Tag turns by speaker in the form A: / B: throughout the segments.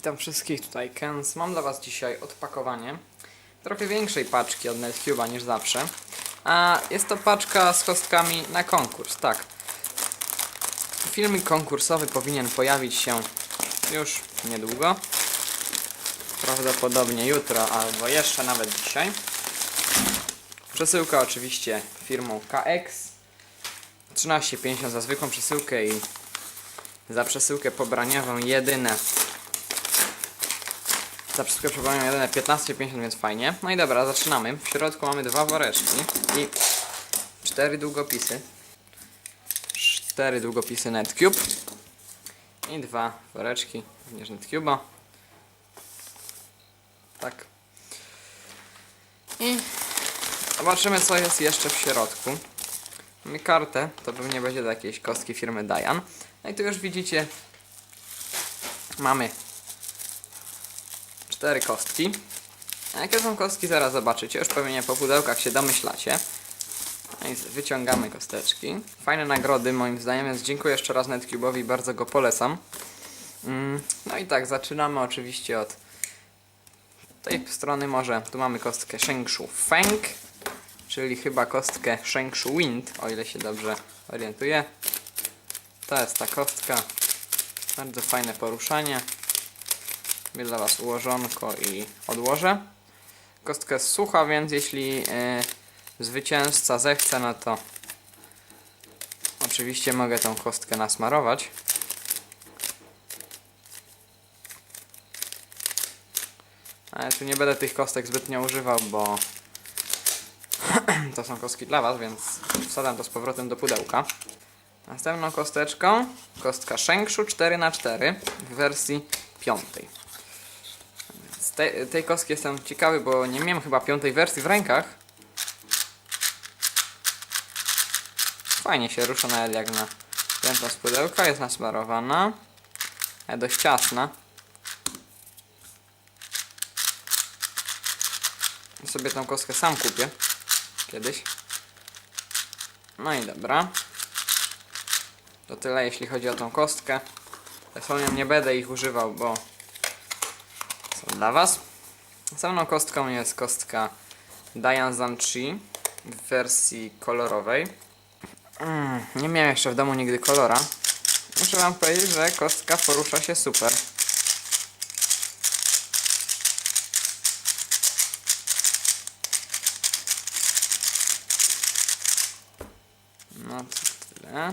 A: Witam wszystkich, tutaj Kens. Mam dla Was dzisiaj odpakowanie trochę większej paczki od NetCube'a niż zawsze. A jest to paczka z kostkami na konkurs, tak. Filmik konkursowy powinien pojawić się już niedługo. Prawdopodobnie jutro albo jeszcze nawet dzisiaj. Przesyłka oczywiście firmą KX. 13,50 za zwykłą przesyłkę i za przesyłkę pobraniową jedyne za przesyłkę przebraniową jedyne 15,50 więc fajnie. No i dobra, zaczynamy. W środku mamy dwa woreczki i cztery długopisy. Cztery długopisy Netcube i dwa woreczki również Netcube'a. Tak. I zobaczymy co jest jeszcze w środku. Mamy kartę, to pewnie będzie do jakiejś kostki firmy Dian. No i tu już widzicie, mamy cztery kostki. A jakie są kostki zaraz zobaczycie, już pewnie po pudełkach się domyślacie. No wyciągamy kosteczki. Fajne nagrody moim zdaniem, więc dziękuję jeszcze raz Netcube'owi, bardzo go polecam. Mm, No i tak, zaczynamy oczywiście od tej strony może. Tu mamy kostkę Shengshu Feng, czyli chyba kostkę Shengshu Wind, o ile się dobrze orientuję. To jest ta kostka. Bardzo fajne poruszanie. Jest dla Was ułożonko i odłożę. Kostka jest sucha, więc jeśli e, zwycięzca zechce, no to oczywiście mogę tą kostkę nasmarować. Ale tu nie będę tych kostek zbytnio używał, bo to są kostki dla Was, więc wsadzam to z powrotem do pudełka. Następną kosteczką, kostka Shengshu 4x4 w wersji piątej. Z tej, tej kostki jestem ciekawy, bo nie miałem chyba piątej wersji w rękach. Fajnie się rusza nawet jak na piętą z pudełka, jest nasmarowana. Ale dość ciasna. Sobie tą kostkę sam kupię. Kiedyś. No i dobra. To tyle jeśli chodzi o tą kostkę. Zresztą nie będę ich używał, bo dla Was. Następną kostką jest kostka Diane Zanchi w wersji kolorowej. Mm, nie miałem jeszcze w domu nigdy kolora. Muszę Wam powiedzieć, że kostka porusza się super. No to tyle.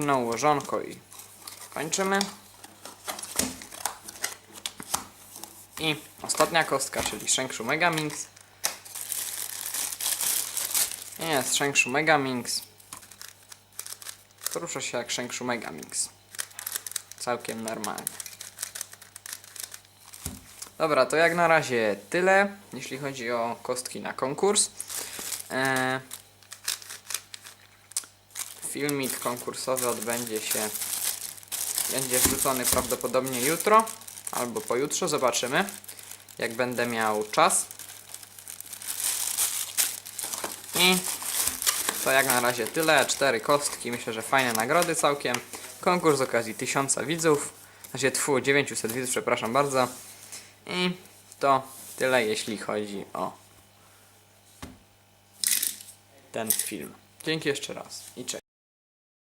A: Jedno ułożonko i kończymy. I ostatnia kostka, czyli Shengshu Megamix. Jest Shengshu Megamix. Porusza się jak Shengshu Megamix. Całkiem normalnie. Dobra, to jak na razie tyle, jeśli chodzi o kostki na konkurs. Eee, filmik konkursowy odbędzie się będzie wrzucony prawdopodobnie jutro albo pojutrze, zobaczymy jak będę miał czas. I to jak na razie tyle, cztery kostki, myślę, że fajne nagrody całkiem. Konkurs z okazji 1000 widzów. Znaczy tfu, 900 widzów, przepraszam bardzo. I to tyle jeśli chodzi o ten film. Dzięki jeszcze raz. I cześć